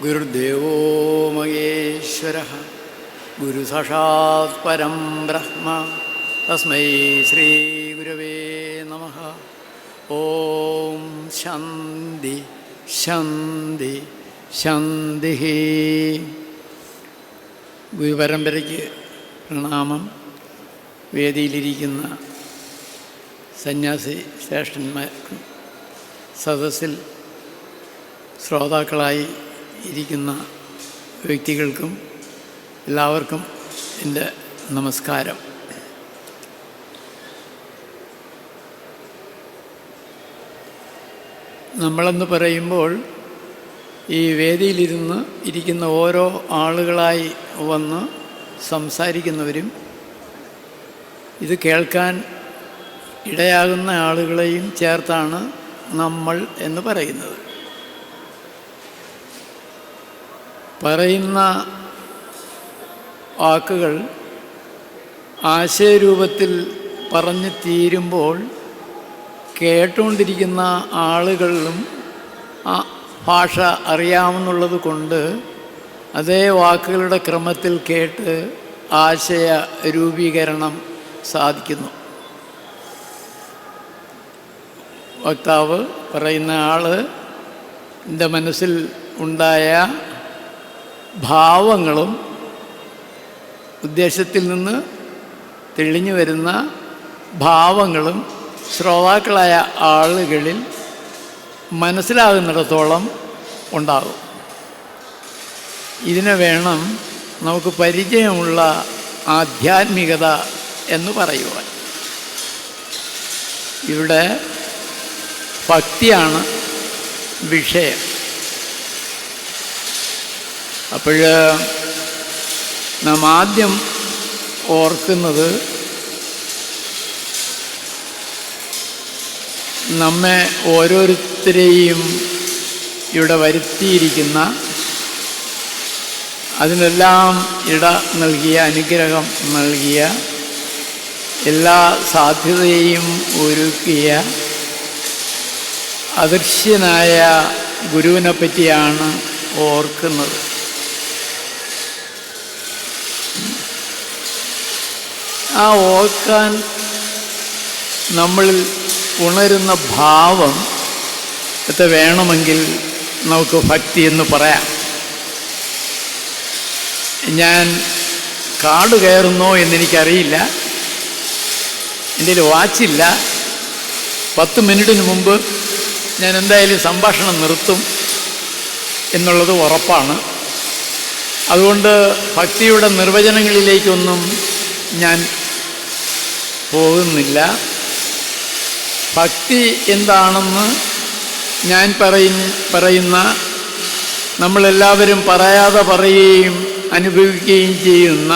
ഗുരുദേവോ മഹേശ്വര. ഗുരുസാക്ഷാത് പരം ബ്രഹ്മ. തസ്മൈ ശ്രീഗുരവേ നമ. ഓം ശാന്തി ശാന്തി ശാന്തി. ഗുരുപരമ്പരയ്ക്ക് പ്രണാമം. വേദിയിലിരിക്കുന്ന സന്യാസി ശ്രേഷ്ഠന്മാർക്കും സദസ്സിൽ ശ്രോതാക്കളായി ഇരിക്കുന്ന വ്യക്തികൾക്കും എല്ലാവർക്കും എന്റെ നമസ്കാരം. നമ്മളെന്ന് പറയുമ്പോൾ ഈ വേദിയിലിരുന്ന് ഇരിക്കുന്ന ഓരോ ആളുകളായി വന്ന് സംസാരിക്കുന്നവരും ഇത് കേൾക്കാൻ ഇടയാകുന്ന ആളുകളെയും ചേർത്താണ് നമ്മൾ എന്ന് പറയുന്നത്. പറയുന്ന വാക്കുകൾ ആശയരൂപത്തിൽ പറഞ്ഞു തീരുമ്പോൾ കേട്ടുകൊണ്ടിരിക്കുന്ന ആളുകളിലും ആ ഭാഷ അറിയാമെന്നുള്ളത് കൊണ്ട് അതേ വാക്കുകളുടെ ക്രമത്തിൽ കേട്ട് ആശയ രൂപീകരണം സാധിക്കുന്നു. വക്താവ് പറയുന്ന ആൾ എന്റെ മനസ്സിൽ ഉണ്ടായ ഭാവങ്ങളും ഉദ്ദേശത്തിൽ നിന്ന് തെളിഞ്ഞു വരുന്ന ഭാവങ്ങളും ശ്രോതാക്കളായ ആളുകളിൽ മനസ്സിലാകുന്നിടത്തോളം ഉണ്ടാകും. ഇതിനെ വേണം നമുക്ക് പരിചയമുള്ള ആധ്യാത്മികത എന്ന് പറയുവാൻ. ഇവിടെ ഭക്തിയാണ് വിഷയം. അപ്പോൾ നാം ആദ്യം ഓർക്കുന്നത് നമ്മെ ഓരോരുത്തരെയും ഇവിടെ വരുത്തിയിരിക്കുന്ന അതിനെല്ലാം ഇട നൽകിയ അനുഗ്രഹം നൽകിയ എല്ലാ സാധ്യതയും ഒരുക്കിയ അദൃശ്യനായ ഗുരുവിനെ പറ്റിയാണ് ഓർക്കുന്നത്. ആ ഓർക്കാൻ നമ്മളിൽ ഉണരുന്ന ഭാവം ഒക്കെ വേണമെങ്കിൽ നമുക്ക് ഭക്തി എന്ന് പറയാം. ഞാൻ കാട് കയറുന്നോ എന്നെനിക്കറിയില്ല. എന്റെ വാച്ചില്ല. പത്ത് മിനിറ്റിന് മുമ്പ് ഞാൻ എന്തായാലും സംഭാഷണം നിർത്തും എന്നുള്ളത് ഉറപ്പാണ്. അതുകൊണ്ട് ഭക്തിയുടെ നിർവചനങ്ങളിലേക്കൊന്നും ഞാൻ പോകുന്നില്ല. ഭക്തി എന്താണെന്ന് ഞാൻ പറയ പറയുന്ന നമ്മളെല്ലാവരും പറയാതെ പറയുകയും അനുഭവിക്കുകയും ചെയ്യുന്ന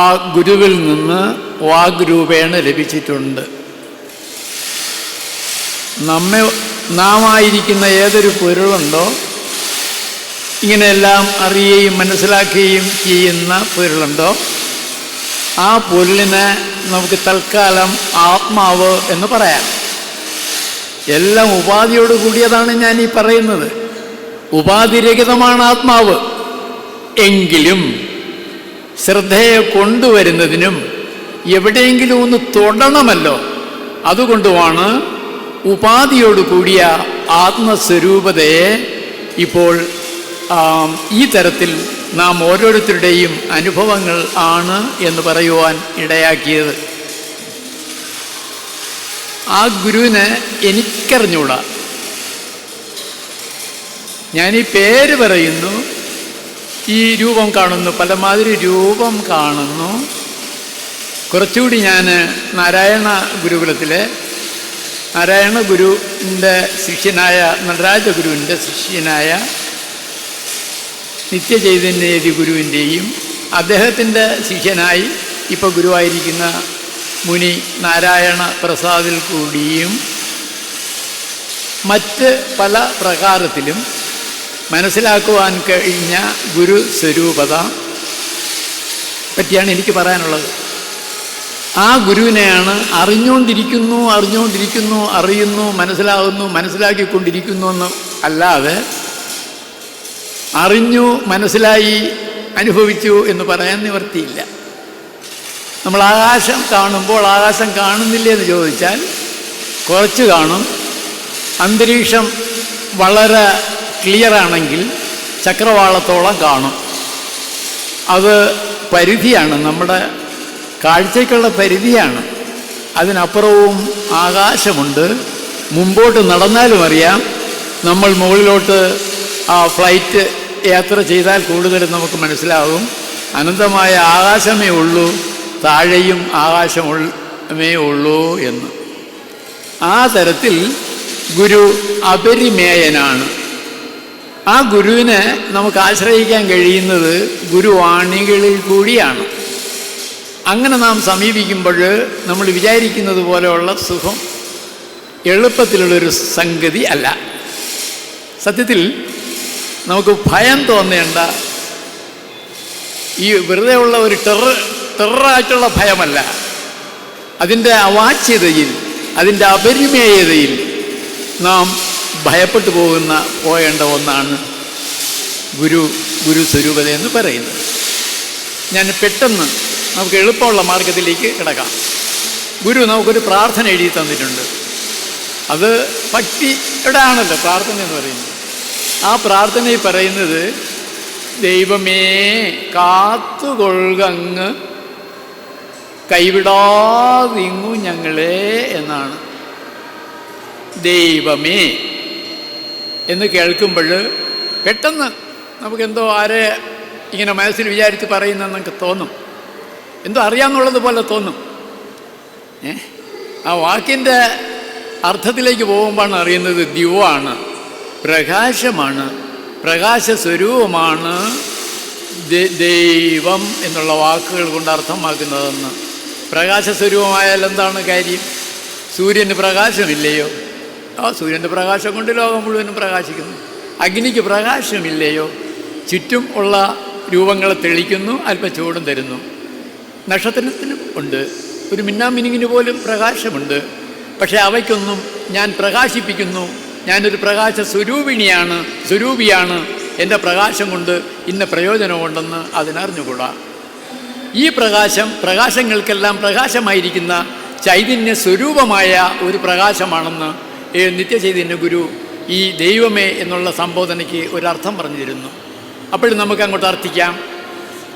ആ ഗുരുവിൽ നിന്ന് വാഗ്രൂപേണ ലഭിച്ചിട്ടുണ്ട്. നമ്മെ നാമായിരിക്കുന്ന ഏതൊരു പൊരുളുണ്ടോ ഇങ്ങനെയെല്ലാം അറിയുകയും മനസ്സിലാക്കുകയും ചെയ്യുന്ന പൊരുളുണ്ടോ ആ പൊരുളിനെ നമുക്ക് തൽക്കാലം ആത്മാവ് എന്ന് പറയാം. എല്ലാം ഉപാധിയോട് കൂടിയതാണ് ഞാൻ ഈ പറയുന്നത്. ഉപാധിരഹിതമാണ് ആത്മാവ്. എങ്കിലും ശ്രദ്ധയെ കൊണ്ടുവരുന്നതിനും എവിടെയെങ്കിലും ഒന്ന് തൊടണമല്ലോ. അതുകൊണ്ടുമാണ് ഉപാധിയോട് കൂടിയ ആത്മസ്വരൂപതയെ ഇപ്പോൾ ഈ തരത്തിൽ നാം ഓരോരുത്തരുടെയും അനുഭവങ്ങൾ ആണ് എന്ന് പറയുവാൻ ഇടയാക്കിയത്. ആ ഗുരുവിനെ എനിക്കറിഞ്ഞൂടാ. ഈ പേര് പറയുന്നു. ഈ രൂപം കാണുന്നു പലമാതിരി രൂപം കാണുന്നു. കുറച്ചുകൂടി ഞാൻ നാരായണ ഗുരുകുലത്തിലെ നാരായണ ഗുരുവിന്റെ ശിഷ്യനായ നടരാജ ഗുരുവിന്റെ ശിഷ്യനായ നിത്യചൈതന്യേതി ഗുരുവിന്റെയും അദ്ദേഹത്തിന്റെ ശിഷ്യനായി ഇപ്പോൾ ഗുരുവായിരിക്കുന്ന മുനി നാരായണ പ്രസാദിൽ കൂടിയും മറ്റ് പല പ്രകാരത്തിലും മനസ്സിലാക്കുവാൻ കഴിഞ്ഞ ഗുരു സ്വരൂപത പറ്റിയാണ് എനിക്ക് പറയാനുള്ളത്. ആ ഗുരുവിനെയാണ് അറിഞ്ഞുകൊണ്ടിരിക്കുന്നു അറിഞ്ഞുകൊണ്ടിരിക്കുന്നു അറിയുന്നു മനസ്സിലാകുന്നു മനസ്സിലാക്കിക്കൊണ്ടിരിക്കുന്നു എന്ന് അല്ലാതെ അറിഞ്ഞു മനസ്സിലായി അനുഭവിച്ചു എന്ന് പറയാൻ നിവർത്തിയില്ല നമ്മൾ ആകാശം കാണുമ്പോൾ ആകാശം കാണുന്നില്ല എന്ന് ചോദിച്ചാൽ കുറച്ച് കാണും. അന്തരീക്ഷം വളരെ ക്ലിയറാണെങ്കിൽ ചക്രവാളത്തോളം കാണും. അത് പരിധിയാണ് നമ്മുടെ കാഴ്ചയ്ക്കുള്ള പരിധിയാണ്. അതിനപ്പുറവും ആകാശമുണ്ട്. മുമ്പോട്ട് നടന്നാലും അറിയാം നമ്മൾ മുകളിലോട്ട് ആ ഫ്ലൈറ്റ് യാത്ര ചെയ്താൽ കൂടുതൽ നമുക്ക് മനസ്സിലാകും. അനന്തമായ ആകാശമേ ഉള്ളൂ താഴെയും ആകാശമേ ഉള്ളൂ എന്ന്. ആ തരത്തിൽ ഗുരു അപരിമേയനാണ്. ആ ഗുരുവിനെ നമുക്ക് ആശ്രയിക്കാൻ കഴിയുന്നത് ഗുരുവാണികളിൽ കൂടിയാണ്. അങ്ങനെ നാം സമീപിക്കുമ്പോൾ നമ്മൾ വിചാരിക്കുന്നത് പോലെയുള്ള സുഖം എളുപ്പത്തിലുള്ളൊരു സംഗതി അല്ല. സത്യത്തിൽ നമുക്ക് ഭയം തോന്നേണ്ട. ഈ വെറുതെ ഉള്ള ഒരു ടെറർ ടെററായിട്ടുള്ള ഭയമല്ല. അതിന്റെ അവാച്യതയിൽ അതിന്റെ അപരിമേയതയിൽ നാം ഭയപ്പെട്ടു പോകുന്ന പോയേണ്ട ഒന്നാണ് ഗുരു ഗുരു സ്വരൂപത എന്ന് പറയുന്നത്. ഞാൻ പെട്ടെന്ന് നമുക്ക് എളുപ്പമുള്ള മാർഗത്തിലേക്ക് കിടക്കാം. ഗുരു നമുക്കൊരു പ്രാർത്ഥന എഴുതി തന്നിട്ടുണ്ട്. അത് ഭക്തിയുടെ ആണല്ലോ പ്രാർത്ഥന എന്ന് പറയുന്നത്. ആ പ്രാർത്ഥനയിൽ പറയുന്നത് ദൈവമേ കാത്തുകൊള്ളുകങ്ങ് കൈവിടാതിങ്ങു ഞങ്ങളെ എന്നാണ്. ദൈവമേ എന്ന് കേൾക്കുമ്പോൾ പെട്ടെന്ന് നമുക്കെന്തോ ആരെ ഇങ്ങനെ മനസ്സിൽ വിചാരിച്ച് പറയുന്നെന്നൊക്കെ തോന്നും. എന്തോ അറിയാമെന്നുള്ളത് പോലെ തോന്നും. ഏ? ആ വാക്കിന്റെ അർത്ഥത്തിലേക്ക് പോകുമ്പോഴാണ് അറിയുന്നത് ദിവമാണ് പ്രകാശമാണ് പ്രകാശ സ്വരൂപമാണ് ദൈവം എന്നുള്ള വാക്കുകൾ കൊണ്ട് അർത്ഥമാക്കുന്നതെന്ന്. പ്രകാശ സ്വരൂപമായാൽ എന്താണ് കാര്യം? സൂര്യന് പ്രകാശമില്ലയോ? ആ സൂര്യന്റെ പ്രകാശം കൊണ്ട് ലോകം മുഴുവനും പ്രകാശിക്കുന്നു. അഗ്നിക്ക് പ്രകാശമില്ലയോ? ചുറ്റും ഉള്ള രൂപങ്ങളെ തെളിക്കുന്നു അല്പ ചൂടും തരുന്നു. നക്ഷത്രത്തിനും ഉണ്ട്. ഒരു മിന്നാമിനിങ്ങിന് പോലും പ്രകാശമുണ്ട്. പക്ഷേ അവയ്ക്കൊന്നും ഞാൻ പ്രകാശിപ്പിക്കുന്നു ഞാനൊരു പ്രകാശ സ്വരൂപിണിയാണ് സ്വരൂപിയാണ് എന്റെ പ്രകാശം കൊണ്ട് ഇന്ന പ്രയോജനമുണ്ടെന്ന് അതിനറിഞ്ഞുകൂടാ. ഈ പ്രകാശം പ്രകാശങ്ങൾക്കെല്ലാം പ്രകാശമായിരിക്കുന്ന ചൈതന്യ സ്വരൂപമായ ഒരു പ്രകാശമാണെന്ന് നിത്യചൈതന്യ ഗുരു ഈ ദൈവമേ എന്നുള്ള സംബോധനയ്ക്ക് ഒരർത്ഥം പറഞ്ഞു തരുന്നു അപ്പോഴും നമുക്ക് അങ്ങോട്ട് അർത്ഥിക്കാം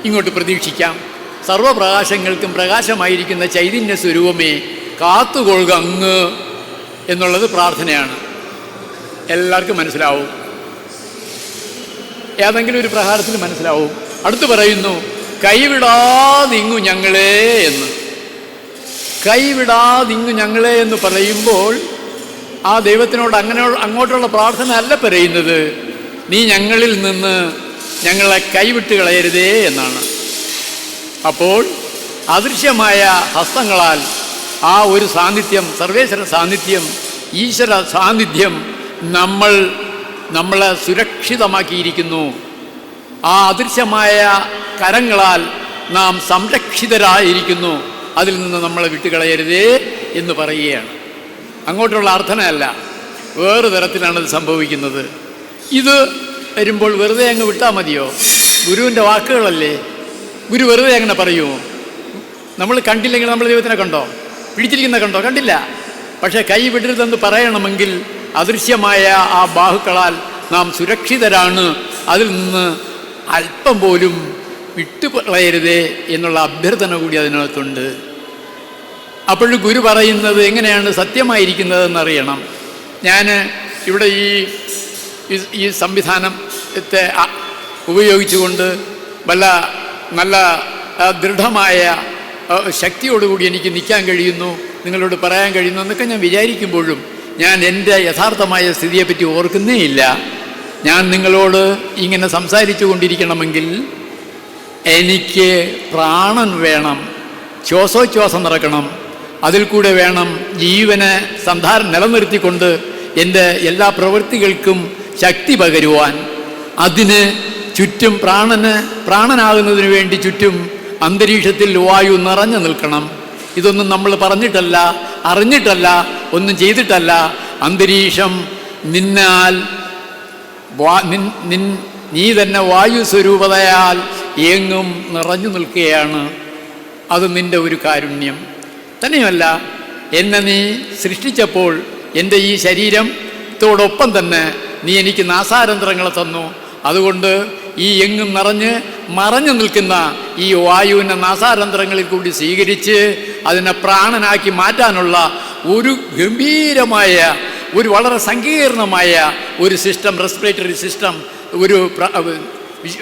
ഇങ്ങോട്ട് പ്രതീക്ഷിക്കാം. സർവപ്രകാശങ്ങൾക്കും പ്രകാശമായിരിക്കുന്ന ചൈതന്യ സ്വരൂപമേ കാത്തുകൊള്ളുക അങ്ങ് എന്നുള്ളത് പ്രാർത്ഥനയാണ്. എല്ലാവർക്കും മനസ്സിലാവും. ഏതെങ്കിലും ഒരു പ്രഹാരത്തിൽ മനസ്സിലാവും. അടുത്ത് പറയുന്നു കൈവിടാതിങ്ങു ഞങ്ങളെ എന്ന്. കൈവിടാതിങ്ങു ഞങ്ങളെ എന്ന് പറയുമ്പോൾ ആ ദൈവത്തിനോട് അങ്ങനെ അങ്ങോട്ടുള്ള പ്രാർത്ഥന അല്ല പറയുന്നത്. നീ ഞങ്ങളിൽ നിന്ന് ഞങ്ങളെ കൈവിട്ട് കളയരുതേ എന്നാണ്. അപ്പോൾ അദൃശ്യമായ ഹസ്തങ്ങളാൽ ആ ഒരു സാന്നിധ്യം സർവേശ്വര സാന്നിധ്യം ഈശ്വര സാന്നിധ്യം നമ്മൾ നമ്മളെ സുരക്ഷിതമാക്കിയിരിക്കുന്നു. ആ അദൃശ്യമായ കരങ്ങളാൽ നാം സംരക്ഷിതരായിരിക്കുന്നു. അതിൽ നിന്ന് നമ്മളെ വിട്ടുകളയരുതേ എന്ന് പറയുകയാണ്. അങ്ങോട്ടുള്ള അർത്ഥനയല്ല വേറെ തരത്തിലാണത് സംഭവിക്കുന്നത്. ഇത് വരുമ്പോൾ വെറുതെ അങ്ങ് വിട്ടാൽ മതിയോ? ഗുരുവിന്റെ വാക്കുകളല്ലേ? ഗുരു വെറുതെ അങ്ങനെ പറയുമോ നമ്മൾ കണ്ടില്ലെങ്കിൽ നമ്മൾ ദൈവത്തിനെ കണ്ടോ? പിടിച്ചിരിക്കുന്ന കണ്ടോ? കണ്ടില്ല. പക്ഷേ കൈ വിടരുതെന്ന് പറയണമെങ്കിൽ അദൃശ്യമായ ആ ബാഹുക്കളാൽ നാം സുരക്ഷിതരാണ്. അതിൽ നിന്ന് അല്പം പോലും വിട്ടുകളയരുതേ എന്നുള്ള അഭ്യർത്ഥന കൂടി അതിനകത്തുണ്ട്. അപ്പോഴും ഗുരു പറയുന്നത് എങ്ങനെയാണ് സത്യമായിരിക്കുന്നതെന്നറിയണം. ഞാൻ ഇവിടെ ഈ ഈ- സംവിധാനത്തെ ഉപയോഗിച്ചുകൊണ്ട് വല്ല നല്ല ദൃഢമായ ശക്തിയോടുകൂടി എനിക്ക് നിൽക്കാൻ കഴിയുന്നു. നിങ്ങളോട് പറയാൻ കഴിയുന്നു എന്നൊക്കെ ഞാൻ വിചാരിക്കുമ്പോഴും ഞാൻ എന്റെ യഥാർത്ഥമായ സ്ഥിതിയെപ്പറ്റി ഓർക്കുന്നേ ഇല്ല ഞാൻ നിങ്ങളോട് ഇങ്ങനെ സംസാരിച്ചു കൊണ്ടിരിക്കണമെങ്കിൽ എനിക്ക് പ്രാണൻ വേണം. ശ്വാസോച്ഛ്വാസം നടക്കണം. അതിൽ കൂടെ വേണം ജീവനെ സന്ധാരം നിലനിർത്തിക്കൊണ്ട് എന്റെ എല്ലാ പ്രവൃത്തികൾക്കും ശക്തി പകരുവാൻ. അതിന് ചുറ്റും പ്രാണന് പ്രാണനാകുന്നതിന് വേണ്ടി ചുറ്റും അന്തരീക്ഷത്തിൽ വായു നിറഞ്ഞു നിൽക്കണം. ഇതൊന്നും നമ്മൾ പറഞ്ഞിട്ടല്ല അറിഞ്ഞിട്ടല്ല ഒന്നും ചെയ്തിട്ടല്ല. അന്തരീക്ഷം നിന്നാൽ നിൻ നീ തന്നെ വായു സ്വരൂപതയാൽ എങ്ങും നിറഞ്ഞു നിൽക്കുകയാണ്. അത് നിന്റെ ഒരു കാരുണ്യം. തന്നെയുമല്ല എന്നെ നീ സൃഷ്ടിച്ചപ്പോൾ എന്റെ ഈ ശരീരത്തോടൊപ്പം തന്നെ നീ എനിക്ക് നാസാരന്ധ്രങ്ങളെ തന്നു. അതുകൊണ്ട് ഈ എങ്ങും നിറഞ്ഞ് മറഞ്ഞു നിൽക്കുന്ന ഈ വായുവിനെ നാസാരന്ധ്രങ്ങളിൽ കൂടി സ്വീകരിച്ച് അതിനെ പ്രാണനാക്കി മാറ്റാനുള്ള ഒരു ഗംഭീരമായ ഒരു വളരെ സങ്കീർണമായ ഒരു സിസ്റ്റം റെസ്പിറേറ്ററി സിസ്റ്റം ഒരു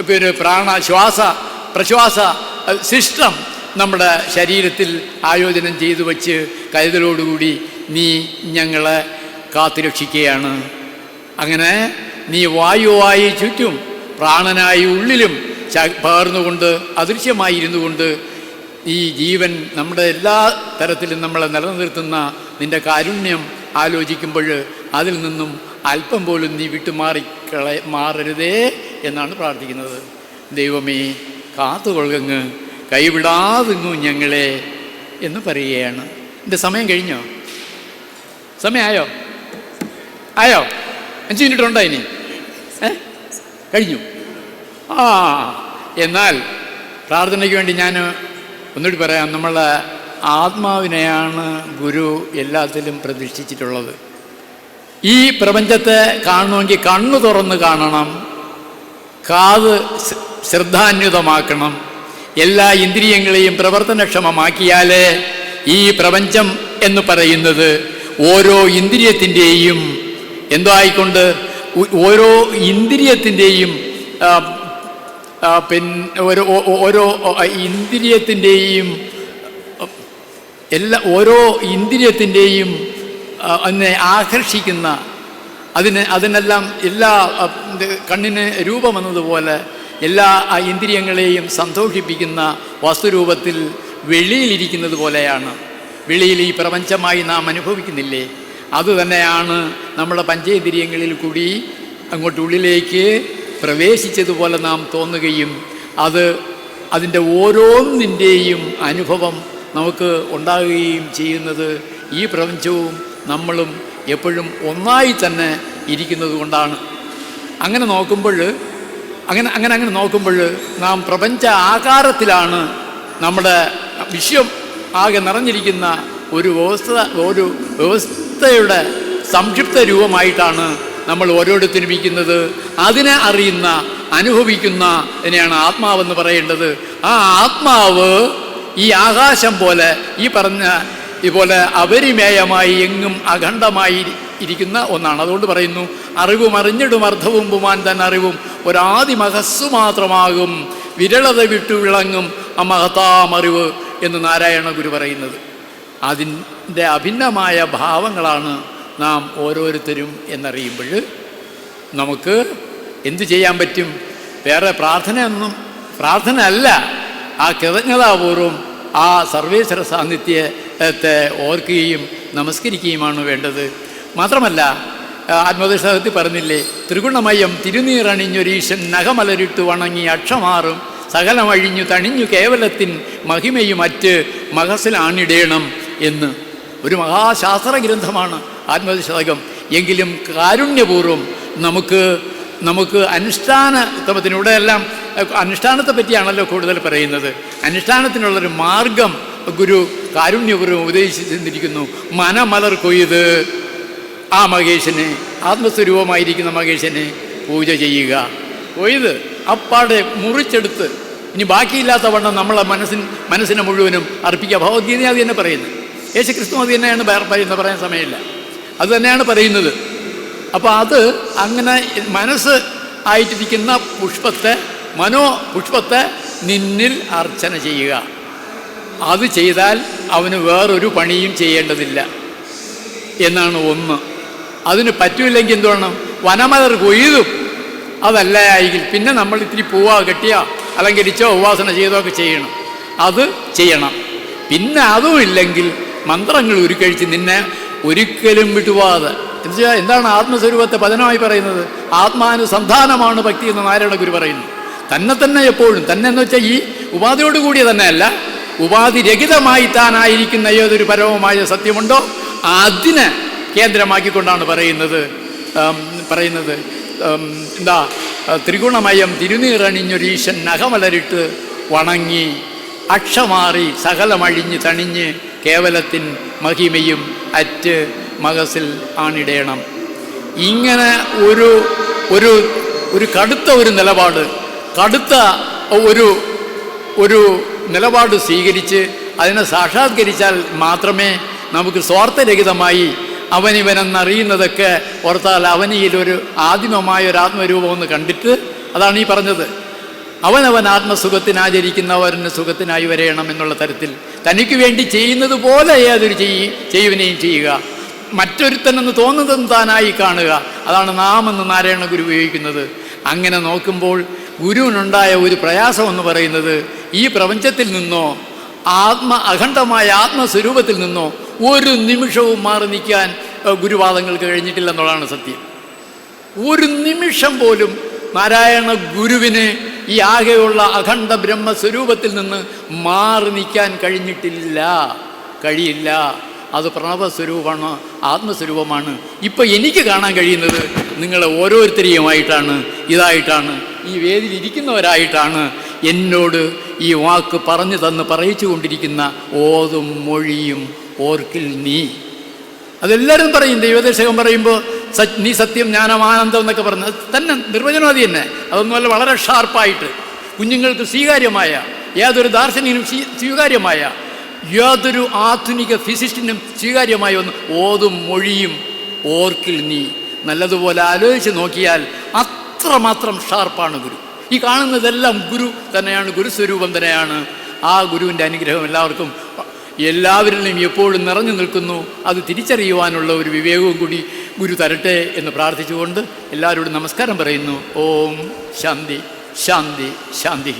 പിന്നെ പ്രാണ ശ്വാസ പ്രശ്വാസ സിസ്റ്റം നമ്മുടെ ശരീരത്തിൽ ആയോജനം ചെയ്തു വച്ച് കരുതലോടുകൂടി നീ ഞങ്ങളെ കാത്തുരക്ഷിക്കുകയാണ്. അങ്ങനെ നീ വായുവായി ചുറ്റും പ്രാണനായി ഉള്ളിലും പകർന്നുകൊണ്ട് അദൃശ്യമായിരുന്നു കൊണ്ട് ഈ ജീവൻ നമ്മുടെ എല്ലാ തരത്തിലും നമ്മളെ നിലനിർത്തുന്ന നിന്റെ കാരുണ്യം ആലോചിക്കുമ്പോൾ അതിൽ നിന്നും അല്പം പോലും നീ വിട്ടുമാറി വിട്ടുമാറിക്കള മാറരുതേ എന്നാണ് പ്രാർത്ഥിക്കുന്നത്. ദൈവമേ കാത്തുകൊള്ളങ്ങ് കൈവിടാതിങ്ങു ഞങ്ങളെ എന്ന് പറയുകയാണ്. എന്റെ സമയം കഴിഞ്ഞോ? സമയമായോ? ആയോ? അഞ്ച് മിനിറ്റ് ഉണ്ടോ ഇനി? കഴിഞ്ഞു. ആ എന്നാൽ പ്രാർത്ഥനയ്ക്ക് വേണ്ടി ഞാൻ ഒന്നുകൂടി പറയാം നമ്മൾ ആത്മാവിനെയാണ് ഗുരു എല്ലാത്തിലും പ്രതിഷ്ഠിച്ചിട്ടുള്ളത്. ഈ പ്രപഞ്ചത്തെ കാണണമെങ്കിൽ കണ്ണു തുറന്ന് കാണണം കാത് ശ്രദ്ധാന്യുതമാക്കണം എല്ലാ ഇന്ദ്രിയങ്ങളെയും പ്രവർത്തനക്ഷമമാക്കിയാലേ ഈ പ്രപഞ്ചം എന്ന് പറയുന്നത് ഓരോ ഇന്ദ്രിയത്തിന്റെയും എന്തോ ആയിക്കൊണ്ട് ഓരോ ഇന്ദ്രിയത്തിന്റെയും പിന്നെ ഓ- ഓരോ ഇന്ദ്രിയത്തിന്റെയും എല്ലാ ഓരോ ഇന്ദ്രിയത്തിന്റെയും അതിനെ ആകർഷിക്കുന്ന അതിന് അതിനെല്ലാം എല്ലാ കണ്ണിന് രൂപം എന്നതുപോലെ എല്ലാ ഇന്ദ്രിയങ്ങളെയും സന്തോഷിപ്പിക്കുന്ന വസ്തുരൂപത്തിൽ വെളിയിലിരിക്കുന്നത് പോലെയാണ്. വെളിയിൽ ഈ പ്രപഞ്ചമായി നാം അനുഭവിക്കുന്നില്ലേ? അതുതന്നെയാണ് നമ്മുടെ പഞ്ചേന്ദ്രിയങ്ങളിൽ കൂടി അങ്ങോട്ട് ഉള്ളിലേക്ക് പ്രവേശിച്ചതുപോലെ നാം തോന്നുകയും അത് അതിന്റെ ഓരോന്നിന്റെയും അനുഭവം നമുക്ക് ഉണ്ടാകുകയും ചെയ്യുന്നത് ഈ പ്രപഞ്ചവും നമ്മളും എപ്പോഴും ഒന്നായി തന്നെ ഇരിക്കുന്നത് കൊണ്ടാണ്. അങ്ങനെ നോക്കുമ്പോൾ അങ്ങനെ അങ്ങനെ അങ്ങനെ നോക്കുമ്പോൾ നാം പ്രപഞ്ച ആകാരത്തിലാണ് നമ്മുടെ വിശ്വം ആകെ നിറഞ്ഞിരിക്കുന്ന ഒരു വ്യവസ്ഥ ഒരു വ്യവസ്ഥയുടെ സംക്ഷിപ്ത രൂപമായിട്ടാണ് നമ്മൾ ഓരോരുത്തരും ഇരിക്കുന്നത് അതിനെ അറിയുന്ന അനുഭവിക്കുന്ന ഇതിനെയാണ് ആത്മാവെന്ന് പറയേണ്ടത്. ആ ആത്മാവ് ഈ ആകാശം പോലെ ഈ പറഞ്ഞ ഇതുപോലെ അപരിമേയമായി എങ്ങും അഖണ്ഡമായി ഇരിക്കുന്ന ഒന്നാണ്. അതുകൊണ്ട് പറയുന്നു അറിവും അറിഞ്ഞിടും അർത്ഥവും പുമാൻ തന്നെ അറിവും. ഒരാദിമഹസ്സു മാത്രമാകും വിരളത വിട്ടു വിളങ്ങും ആ മഹത്താം അറിവ് എന്ന് നാരായണ ഗുരു പറയുന്നത്. അതിന്റെ അഭിന്നമായ ഭാവങ്ങളാണ് നാം ഓരോരുത്തരും എന്നറിയുമ്പോൾ നമുക്ക് എന്തു ചെയ്യാൻ പറ്റും? വേറെ പ്രാർത്ഥനയൊന്നും പ്രാർത്ഥന അല്ല ആ കൃതജ്ഞതാപൂർവം ആ സർവേശ്വര സാന്നിധ്യത്തെ ഓർക്കുകയും നമസ്കരിക്കുകയുമാണ് വേണ്ടത്. മാത്രമല്ല ആത്മദേശത്തിൽ പറഞ്ഞില്ലേ ത്രിഗുണമയം തിരുനീറണിഞ്ഞൊരീശൻ നഖമലരിട്ടു വണങ്ങി അക്ഷമാറും സകലമഴിഞ്ഞു തണിഞ്ഞു കേവലത്തിൻ മഹിമയും മറ്റ് മഹസിലാണിടേണം എന്ന്. ഒരു മഹാശാസ്ത്ര ഗ്രന്ഥമാണ് ആത്മശതകം എങ്കിലും കാരുണ്യപൂർവം നമുക്ക് നമുക്ക് അനുഷ്ഠാന അനുഷ്ഠാനത്തിലൂടെ എല്ലാം അനുഷ്ഠാനത്തെ പറ്റിയാണല്ലോ കൂടുതൽ പറയുന്നത്. അനുഷ്ഠാനത്തിനുള്ളൊരു മാർഗം ഗുരു കാരുണ്യപൂർവം ഉപദേശിച്ചു തന്നിരിക്കുന്നു. മനമലർ കൊയ്ത് ആ മഹേശനെ ആത്മസ്വരൂപമായിരിക്കുന്ന മഹേശനെ പൂജ ചെയ്യുക. കൊയ്ത് അപ്പാടെ മുറിച്ചെടുത്ത് ഇനി ബാക്കിയില്ലാത്ത വണ്ണം നമ്മളെ മനസ്സിൻ മനസ്സിനെ മുഴുവനും അർപ്പിക്കുക. ഭഗവത്ഗീത അത് തന്നെ പറയുന്നത് യേശു ക്രിസ്തു അത് തന്നെയാണ് പറയുന്നത് പറയാൻ സമയമില്ല. അത് തന്നെയാണ് പറയുന്നത്. അപ്പോൾ അത് അങ്ങനെ മനസ്സ് ആയിട്ടിരിക്കുന്ന പുഷ്പത്തെ മനോ പുഷ്പത്തെ നിന്നിൽ അർച്ചന ചെയ്യുക. അത് ചെയ്താൽ അവന് വേറൊരു പണിയും ചെയ്യേണ്ടതില്ല എന്നാണ് ഒന്ന്. അതിന് പറ്റൂല്ലെങ്കിൽ എന്തുവേണം വനമലർ കൊയ്തും. അതല്ല പിന്നെ നമ്മൾ ഇത്തിരി പോവാ കെട്ടിയോ അലങ്കരിച്ചോ ഉപാസന ചെയ്തോ ഒക്കെ ചെയ്യണം. അത് ചെയ്യണം. പിന്നെ അതും ഇല്ലെങ്കിൽ മന്ത്രങ്ങൾ ഉരുക്കഴിച്ച് നിന്നെ ഒരിക്കലും വിട്ടുപോകാതെ എന്നുവെച്ചാൽ എന്താണ് ആത്മസ്വരൂപത്തെ പതനമായി പറയുന്നത്? ആത്മാനുസന്ധാനമാണ് ഭക്തി എന്ന് നാരായണ ഗുരു പറയുന്നു. തന്നെ തന്നെ എപ്പോഴും തന്നെ എന്ന് വെച്ചാൽ ഈ ഉപാധിയോട് കൂടിയ തന്നെയല്ല ഉപാധി രഹിതമായി താനായിരിക്കുന്ന ഏതൊരു പരമമായ സത്യമുണ്ടോ അതിനെ കേന്ദ്രമാക്കിക്കൊണ്ടാണ് പറയുന്നത്. പറയുന്നത്. എന്താ ത്രിഗുണമയം തിരുനീറണിഞ്ഞൊരീശൻ നഖമലരിട്ട് വണങ്ങി അക്ഷമാറി സകലമഴിഞ്ഞ് തണിഞ്ഞ് കേവലത്തിൻ മഹിമയും അറ്റ് മകസിൽ ആണിടേണം. ഇങ്ങനെ ഒരു ഒരു ഒരു കടുത്ത ഒരു നിലപാട് കടുത്ത ഒരു ഒരു നിലപാട് സ്വീകരിച്ച് അതിനെ സാക്ഷാത്കരിച്ചാൽ മാത്രമേ നമുക്ക് സ്വാർത്ഥരഹിതമായി അവനിവനെന്നറിയുന്നതൊക്കെ ഓർത്താൽ അവനിയിലൊരു ആദിമമായ ഒരു ആത്മരൂപം ഒന്ന് കണ്ടിട്ട് അതാണ് ഈ പറഞ്ഞത്. അവനവൻ ആത്മസുഖത്തിനാചരിക്കുന്നവരന്റെ സുഖത്തിനായി വരയണം എന്നുള്ള തരത്തിൽ തനിക്ക് വേണ്ടി ചെയ്യുന്നത് പോലെ ഏതൊരു ചെയ്യ ചെയ്യുവിനെയും ചെയ്യുക. മറ്റൊരുത്തനെന്ന് തോന്നുന്നതും താനായി കാണുക. അതാണ് നാം എന്ന് നാരായണ ഗുരു ഉപയോഗിക്കുന്നത്. അങ്ങനെ നോക്കുമ്പോൾ ഗുരുവിനുണ്ടായ ഒരു പ്രയാസം എന്ന് പറയുന്നത് ഈ പ്രപഞ്ചത്തിൽ നിന്നോ ആത്മ അഖണ്ഡമായ ആത്മസ്വരൂപത്തിൽ നിന്നോ ഒരു നിമിഷവും മാറി നിൽക്കാൻ ഗുരുവാദങ്ങൾക്ക് കഴിഞ്ഞിട്ടില്ല എന്നുള്ളതാണ് സത്യം. ഒരു നിമിഷം പോലും നാരായണ ഗുരുവിന് ഈ ആകെയുള്ള അഖണ്ഡ ബ്രഹ്മസ്വരൂപത്തിൽ നിന്ന് മാറി നിൽക്കാൻ കഴിഞ്ഞിട്ടില്ല. കഴിയില്ല. അത് പ്രണവസ്വരൂപമാണ് ആത്മസ്വരൂപമാണ്. ഇപ്പം എനിക്ക് കാണാൻ കഴിയുന്നത് നിങ്ങളെ ഓരോരുത്തരെയുമായിട്ടാണ് ഇതായിട്ടാണ്. ഈ വേദിയിൽ ഇരിക്കുന്നവരായിട്ടാണ് എന്നോട് ഈ വാക്ക് പറഞ്ഞു തന്ന് പറയിച്ചു കൊണ്ടിരിക്കുന്ന ഓതും മൊഴിയും ഓർക്കിൽ നീ. അതെല്ലാവരും പറയും ദൈവദർശകം പറയുമ്പോൾ നീ സത്യം ജ്ഞാനം ആനന്ദം എന്നൊക്കെ പറഞ്ഞു. തന്നെ നിർവചനം അത് തന്നെ അതൊന്നുമല്ല വളരെ ഷാർപ്പായിട്ട്. കുഞ്ഞുങ്ങൾക്ക് സ്വീകാര്യമായ ഏതൊരു ദാർശനികനും സ്വീ- സ്വീകാര്യമായ യാതൊരു ആധുനിക ഫിസിസ്റ്റിനും സ്വീകാര്യമായ ഒന്ന് ഓതും മൊഴിയും ഓർക്കിൽ നീ. നല്ലതുപോലെ ആലോചിച്ച് നോക്കിയാൽ അത്രമാത്രം ഷാർപ്പാണ് ഗുരു. ഈ കാണുന്നതെല്ലാം ഗുരു തന്നെയാണ് ഗുരുസ്വരൂപം തന്നെയാണ്. ആ ഗുരുവിന്റെ അനുഗ്രഹം എല്ലാവർക്കും എല്ലാവരിലും എപ്പോഴും നിറഞ്ഞു നിൽക്കുന്നു. അത് തിരിച്ചറിയുവാനുള്ള ഒരു വിവേകവും കൂടി ഗുരു തരട്ടെ എന്ന് പ്രാർത്ഥിച്ചുകൊണ്ട് എല്ലാവരോടും നമസ്കാരം പറയുന്നു. ഓം ശാന്തി ശാന്തി ശാന്തി